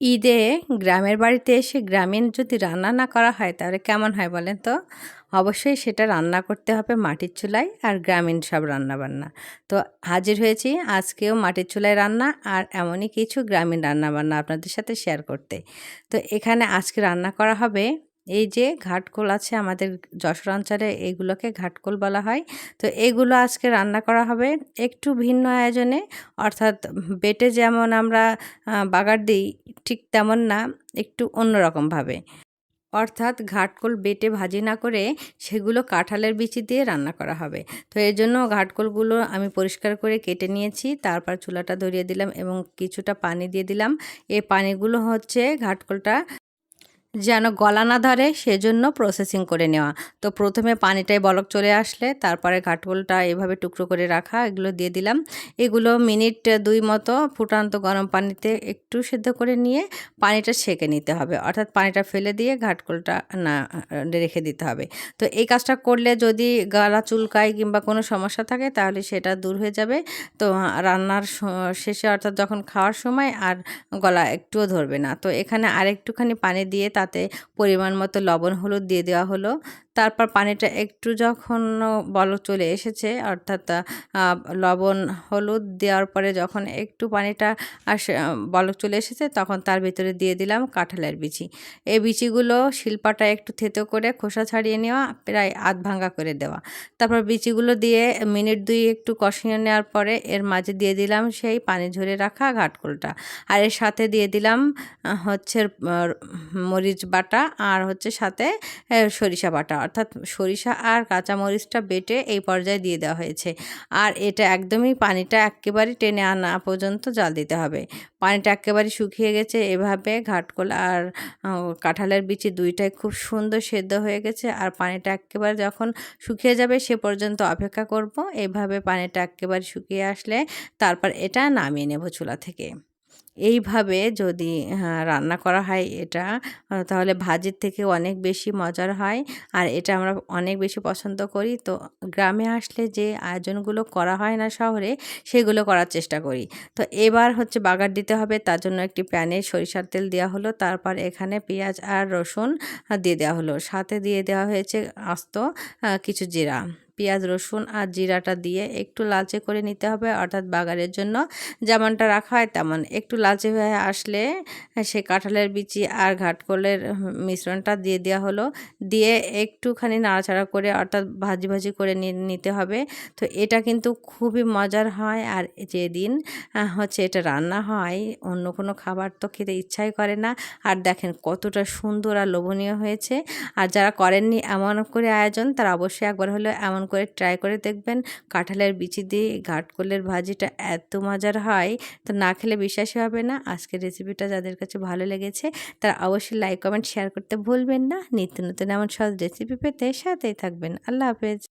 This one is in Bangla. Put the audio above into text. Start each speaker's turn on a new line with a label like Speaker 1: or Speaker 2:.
Speaker 1: ঈদে গ্রামের বাড়িতে এসে গ্রামীণ যদি রান্না না করা হয়, তাহলে কেমন হয় বলেন তো? অবশ্যই সেটা রান্না করতে হবে মাটির চুলায় আর গ্রামীণ সব রান্নাবান্না। তো হাজির হয়েছি, আজকেও মাটির চুলায় রান্না আর এমনই কিছু গ্রামীণ রান্নাবান্না আপনাদের সাথে শেয়ার করতে। তো এখানে আজকে রান্না করা হবে এই যে ঘাটকোল আছে আমাদের যশোর অঞ্চলে এইগুলোকে ঘাটকোল বলা হয়। তো এগুলো আজকে রান্না করা হবে একটু ভিন্ন আয়োজনে। অর্থাৎ বেটে যেমন আমরা বাগার দিই ঠিক তেমন না, একটু অন্যরকমভাবে। অর্থাৎ ঘাটকোল বেটে ভাজি না করে সেগুলো কাঁঠালের বিচি দিয়ে রান্না করা হবে। তো এর জন্য ঘাটকোলগুলো আমি পরিষ্কার করে কেটে নিয়েছি, তারপর চুলাটা ধরিয়ে দিলাম এবং কিছুটা পানি দিয়ে দিলাম। এই পানিগুলো হচ্ছে ঘাটকোলটা যেন গলা না ধরে সেজন্য প্রসেসিং করে নেওয়া। তো প্রথমে পানিটায় বলক চলে আসলে, তারপরে ঘাটকোলটা এভাবে টুকরো করে রাখা, এগুলো দিয়ে দিলাম। এগুলো মিনিট দুই মতো ফুটান্ত গরম পানিতে একটু সেদ্ধ করে নিয়ে পানিটা ছেঁকে নিতে হবে। অর্থাৎ পানিটা ফেলে দিয়ে ঘাটকোলটা না রেখে দিতে হবে। তো এই কাজটা করলে যদি গলা চুলকায় কিংবা কোনো সমস্যা থাকে, তাহলে সেটা দূর হয়ে যাবে। তো রান্নার শেষে অর্থাৎ যখন খাওয়ার সময় আর গলা একটুও ধরবে না। তো এখানে আরেকটুখানি পানি দিয়ে তাতে পরিমাণ মতো লবণ হলুদ দিয়ে দেওয়া হলো। তারপর পানিটা একটু যখন বলক চলে এসেছে, অর্থাৎ লবণ, হলুদ দেওয়ার পরে যখন একটু পানিটা আসে বলক চলে এসেছে, তখন তার ভিতরে দিয়ে দিলাম কাঁঠালের বিচি। এই বিচিগুলো শিল্পাটা একটু থেতো করে খোসা ছাড়িয়ে নেওয়া, প্রায় আধ ভাঙ্গা করে দেওয়া। তারপর বিচিগুলো দিয়ে মিনিট দুই একটু কষিয়ে নেওয়ার পরে এর মাঝে দিয়ে দিলাম সেই পানি ঝরে রাখা ঘাটকোলটা। আর এর সাথে দিয়ে দিলাম হচ্ছে মরিচ বাটা আর হচ্ছে সাথে সরিষা বাটা। অর্থাৎ সরিষা আর কাঁচামরিচটা বেটে এই পর্যায়ে দিয়ে দেওয়া হয়েছে। আর এটা একদমই পানিটা একেবারে টেনে আনা পর্যন্ত জাল দিতে হবে। পানিটা একেবারে শুকিয়ে গেছে, এভাবে ঘাটকোল আর কাঁঠালের বিচি দুইটাই খুব সুন্দর সেদ্ধ হয়ে গেছে। আর পানিটা একেবারে যখন শুকিয়ে যাবে সে পর্যন্ত অপেক্ষা করব। এভাবে পানিটা একেবারে শুকিয়ে আসলে তারপর এটা নামিয়ে নেব চুলা থেকে। এইভাবে যদি রান্না করা হয় এটা তাহলে ভাজির থেকে অনেক বেশি মজার হয়। আর এটা আমরা অনেক বেশি পছন্দ করি। তো গ্রামে আসলে যে আয়োজনগুলো করা হয় না শহরে, সেগুলো করার চেষ্টা করি। তো এবার হচ্ছে বাগার দিতে হবে, তার জন্য একটি প্যানে সরিষার তেল দেওয়া হলো। তারপর এখানে পেঁয়াজ আর রসুন দিয়ে দেওয়া হলো। সাথে দিয়ে দেওয়া হয়েছে আস্ত কিছু জিরা। পেঁয়াজ, রসুন আর জিরাটা দিয়ে একটু লালচে করে নিতে হবে। অর্থাৎ বাগারের জন্য যেমনটা রাখা হয় তেমন। একটু লালচে হয়ে আসলে সে কাঁঠালের বিচি আর ঘাটকলের মিশ্রণটা দিয়ে দেওয়া হলো। দিয়ে একটুখানি নাড়াচাড়া করে অর্থাৎ ভাজি ভাজি করে নিতে হবে। তো এটা কিন্তু খুবই মজার হয় আর যেদিন হচ্ছে এটা রান্না হয়, অন্য কোনো খাবার তো খেতে ইচ্ছাই করে না। আর দেখেন কতটা সুন্দর আর লোভনীয় হয়েছে। আর যারা করেননি এমন করে আয়োজন, তারা অবশ্যই একবার হলেও এমন করে ট্রাই করে দেখবেন। কাঁঠালের বিচি দিয়ে ঘাটকলের ভাজিটা এত মজার হয়, তো না খেলে বিশ্বাসই হবে না। আজকের রেসিপিটা যাদের কাছে ভালো লেগেছে, তারা অবশ্যই লাইক কমেন্ট শেয়ার করতে ভুলবেন না। নিত্য নতুন এমন সহজ রেসিপি পেতে সাথেই থাকবেন। আল্লাহ হাফেজ।